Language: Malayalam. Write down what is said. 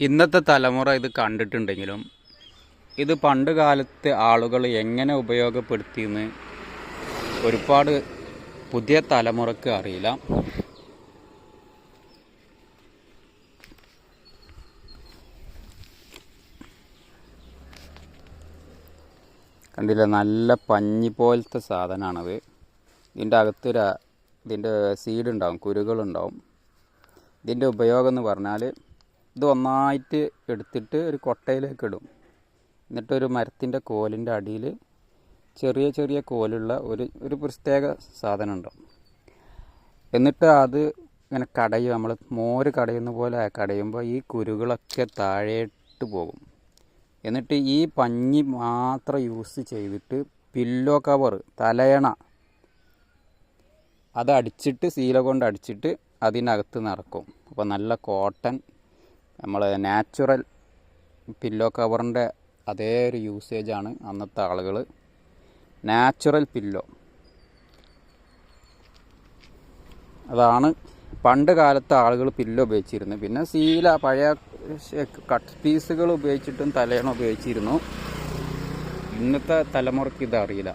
ഇന്നത്തെ തലമുറ ഇത് കണ്ടിട്ടുണ്ടെങ്കിലും ഇത് പണ്ട് കാലത്ത് ആളുകൾ എങ്ങനെ ഉപയോഗപ്പെടുത്തിയെന്ന് ഒരുപാട് പുതിയ തലമുറയ്ക്ക് അറിയില്ല. കണ്ടില്ല? നല്ല പഞ്ഞി പോലത്തെ സാധനമാണത് ഇതിന്റെ അകത്തൊരു ഇതിന്റെ സീഡ് ഉണ്ടാവും കുരുകളുണ്ടാവും ഇതിന്റെ ഉപയോഗം എന്ന് പറഞ്ഞാൽ ഇത് ഒന്നായിട്ട് എടുത്തിട്ട് ഒരു കൊട്ടയിലേക്ക് ഇടും. എന്നിട്ടൊരു മരത്തിന്റെ കോലിന്റെ അടിയിൽ ചെറിയ ചെറിയ കോലുള്ള ഒരു ഒരു പ്രത്യേക സാധനം ഉണ്ടാവും എന്നിട്ട് അത് ഇങ്ങനെ കടയും നമ്മൾ മോര് കടയുന്ന പോലെ കടയുമ്പോൾ ഈ കുരുകളൊക്കെ താഴേട്ട് പോകും. എന്നിട്ട് ഈ പഞ്ഞി മാത്രം യൂസ് ചെയ്തിട്ട് പില്ലോ കവർ തലയണ അത് അടിച്ചിട്ട് സീല കൊണ്ട് അടിച്ചിട്ട് അതിനകത്ത് നടക്കും അപ്പോൾ നല്ല കോട്ടൺ നമ്മൾ നാച്ചുറൽ പില്ലോ കവറിന്റെ അതേ ഒരു യൂസേജാണ് അന്നത്തെ ആളുകൾ. Natural pillow. അതാണ് പണ്ട് കാലത്ത് ആളുകൾ പില്ലോ ഉപയോഗിച്ചിരുന്നത്. പിന്നെ സീല പഴയ കട്ട് പീസുകൾ ഉപയോഗിച്ചിട്ടും തലയണ ഉപയോഗിച്ചിരുന്നു. ഇന്നത്തെ തലമുറയ്ക്ക് ഇതറിയില്ല